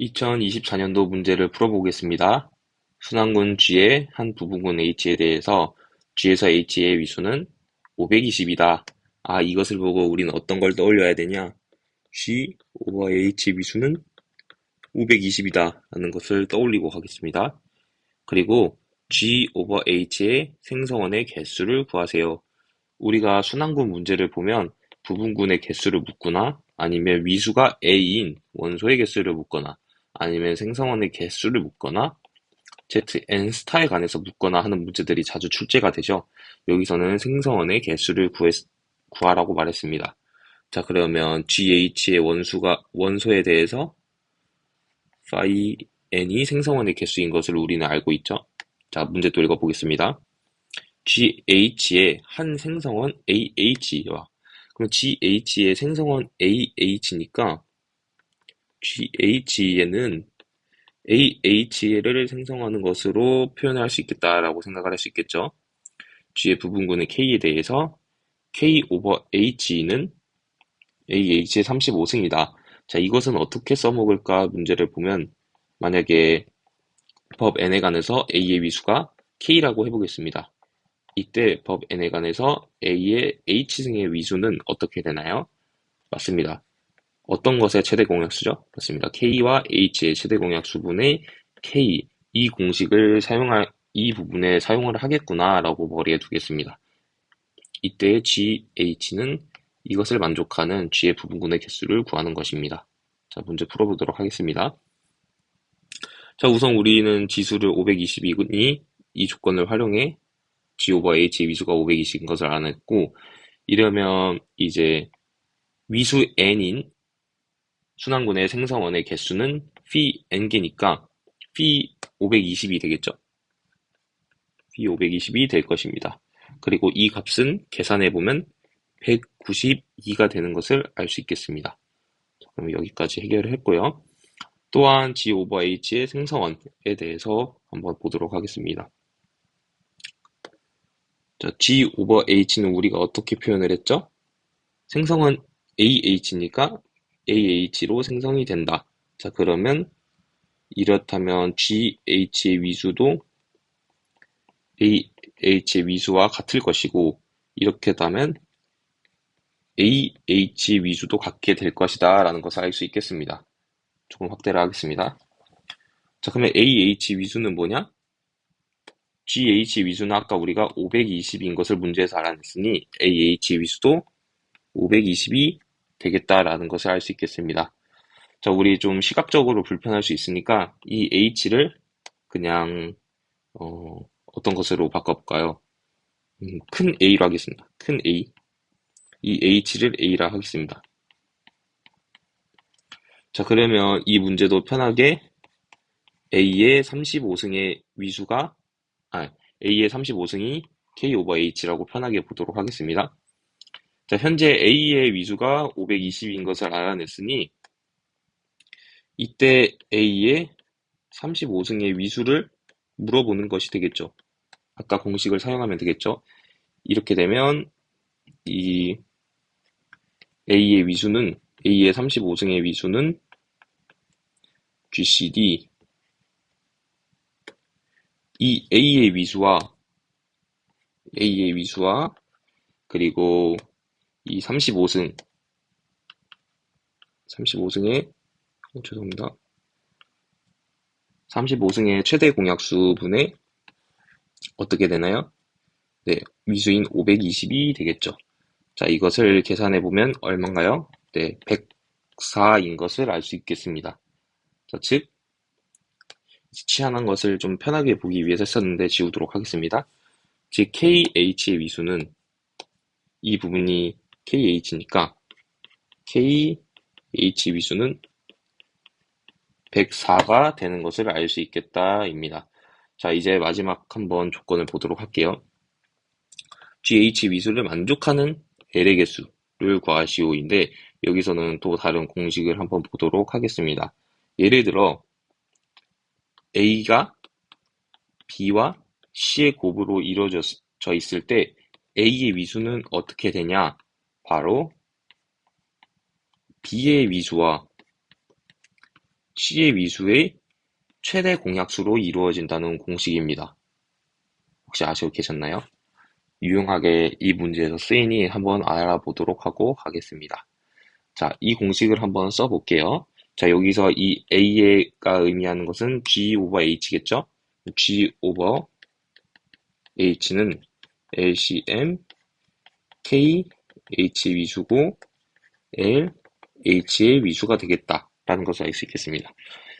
이천이십사 년도 문제를 풀어보겠습니다. 순환군 G의 한 부분군 H에 대해서 G에서 H의 위수는 520이다. 아, 이것을 보고 우리는 어떤 걸 떠올려야 되냐? G 오버 H 위수는 520이다. 라는 것을 떠올리고 가겠습니다. 그리고 G 오버 H의 생성원의 개수를 구하세요. 우리가 순환군 문제를 보면 부분군의 개수를 묻거나 아니면 위수가 A인 원소의 개수를 묻거나 아니면 생성원의 개수를 묻거나 zn 스타에 관해서 묻거나 하는 문제들이 자주 출제가 되죠. 여기서는 생성원의 개수를 구했, 구하라고 말했습니다. 자 그러면 GH의 원수가 원소에 대해서 phi n이 생성원의 개수인 것을 우리는 알고 있죠. 자 문제 또 읽어보겠습니다. GH의 한 생성원 AH와 그럼 GH의 생성원 AH니까 GH에는 AH를 생성하는 것으로 표현할 수 있겠다라고 생각을 할 수 있겠죠. G의 부분군의 K에 대해서 K 오버 H는 AH의 35승이다. 자, 이것은 어떻게 써먹을까 문제를 보면 만약에 법 N에 관해서 A의 위수가 K라고 해보겠습니다. 이때 법 N에 관해서 A의 H승의 위수는 어떻게 되나요? 맞습니다. 어떤 것의 최대 공약수죠? 맞습니다. K와 H의 최대 공약수분의 K 이 공식을 사용할 이 부분에 사용을 하겠구나 라고 머리에 두겠습니다. 이때 GH는 이것을 만족하는 G의 부분군의 개수를 구하는 것입니다. 자, 문제 풀어보도록 하겠습니다. 자, 우선 우리는 지수를 522이 이 조건을 활용해 G 오버 H의 위수가 520인 것을 알아냈고 이러면 이제 위수 n인 순환군의 생성원의 개수는 phi n개니까 phi 520이 되겠죠. phi 520이 될 것입니다. 그리고 이 값은 계산해 보면 192가 되는 것을 알 수 있겠습니다. 그럼 여기까지 해결을 했고요. 또한 G 오버 H의 생성원에 대해서 한번 보도록 하겠습니다. 자, G 오버 H는 우리가 어떻게 표현을 했죠? 생성원 AH니까 AH로 생성이 된다. 자, 그러면 이렇다면 GH의 위수도 AH의 위수와 같을 것이고 이렇게 되면 AH 위수도 같게 될 것이다 라는 것을 알 수 있겠습니다. 조금 확대를 하겠습니다. 자 그러면 AH 위수는 뭐냐? GH 위수는 아까 우리가 520인 것을 문제에서 알아냈으니 AH 위수도 520이 되겠다라는 것을 알 수 있겠습니다. 자, 우리 좀 시각적으로 불편할 수 있으니까 이 h를 그냥 어, 어떤 것으로 바꿔볼까요? 음, 큰 a로 하겠습니다. 큰 a. 이 h를 a라 하겠습니다. 자, 그러면 이 문제도 편하게 a의 35승의 위수가 아, a의 35승이 k 오버 h라고 편하게 보도록 하겠습니다. 자, 현재 A의 위수가 520인 것을 알아냈으니 이때 A의 35승의 위수를 물어보는 것이 되겠죠. 아까 공식을 사용하면 되겠죠. 이렇게 되면 이 A의 위수는 A의 35승의 위수는 GCD 이 A의 위수와 A의 위수와 그리고 이 35승 35승의 어, 죄송합니다. 35승의 최대 공약수 분의 어떻게 되나요? 네, 위수인 520이 되겠죠. 자, 이것을 계산해 보면 얼마인가요? 네, 104인 것을 알 수 있겠습니다. 자, 즉 치환한 것을 좀 편하게 보기 위해서 썼는데 지우도록 하겠습니다. 즉 KH의 위수는 이 부분이 KH니까 KH 위수는 104가 되는 것을 알 수 있겠다입니다. 자, 이제 마지막 한번 조건을 보도록 할게요. GH 위수를 만족하는 L의 개수를 구하시오인데 여기서는 또 다른 공식을 한번 보도록 하겠습니다. 예를 들어 A가 B와 C의 곱으로 이루어져 있을 때 A의 위수는 어떻게 되냐? 바로 B의 위수와 C의 위수의 최대 공약수로 이루어진다는 공식입니다. 혹시 아시고 계셨나요? 유용하게 이 문제에서 쓰이니 한번 알아보도록 하고 하겠습니다. 자, 이 공식을 한번 써볼게요. 자, 여기서 이 A가 의미하는 것은 G 오버 H겠죠? G 오버 H는 LCM K H 위수고 L H의 위수가 되겠다 라는 것을 알 수 있겠습니다.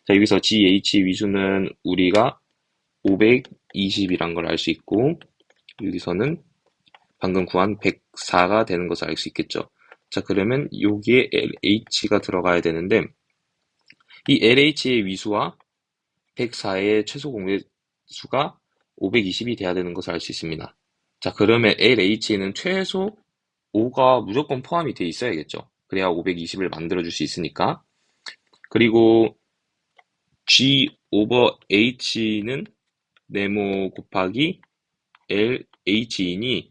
자, 여기서 GH 위수는 우리가 520이란 걸 알 수 있고 여기서는 방금 구한 104가 되는 것을 알 수 있겠죠. 자, 그러면 여기에 LH가 들어가야 되는데 이 LH의 위수와 104의 최소 공배수가 520이 돼야 되는 것을 알 수 있습니다. 자, 그러면 LH는 최소 5가 무조건 포함이 돼 있어야겠죠. 그래야 520을 만들어줄 수 있으니까. 그리고 G 오버 H는 네모 곱하기 LH이니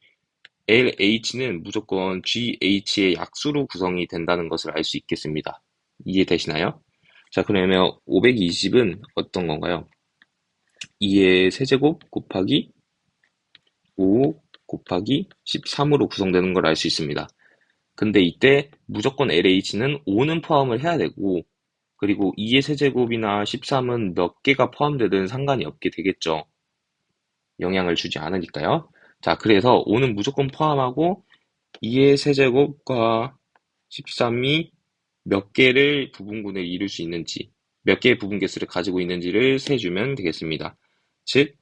LH는 무조건 GH의 약수로 구성이 된다는 것을 알 수 있겠습니다. 이해되시나요? 자, 그러면 520은 어떤 건가요? 2의 세제곱 곱하기 5 곱하기 13으로 구성되는 걸 알 수 있습니다. 근데 이때 무조건 LH는 5는 포함을 해야 되고 그리고 2의 세제곱이나 13은 몇 개가 포함되든 상관이 없게 되겠죠. 영향을 주지 않으니까요. 자, 그래서 5는 무조건 포함하고 2의 세제곱과 13이 몇 개를 부분군을 이룰 수 있는지, 몇 개의 부분 개수를 가지고 있는지를 세주면 되겠습니다. 즉,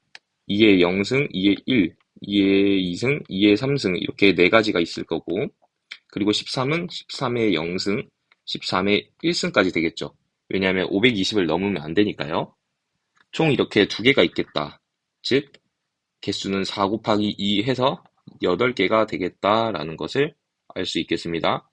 2의 0승, 2의 1, 2의 2승, 2의 3승 이렇게 네 가지가 있을 거고 그리고 13은 13의 0승, 13의 1승까지 되겠죠. 왜냐하면 520을 넘으면 안 되니까요. 총 이렇게 두 개가 있겠다. 즉 개수는 4 곱하기 2 해서 8개가 되겠다라는 것을 알 수 있겠습니다.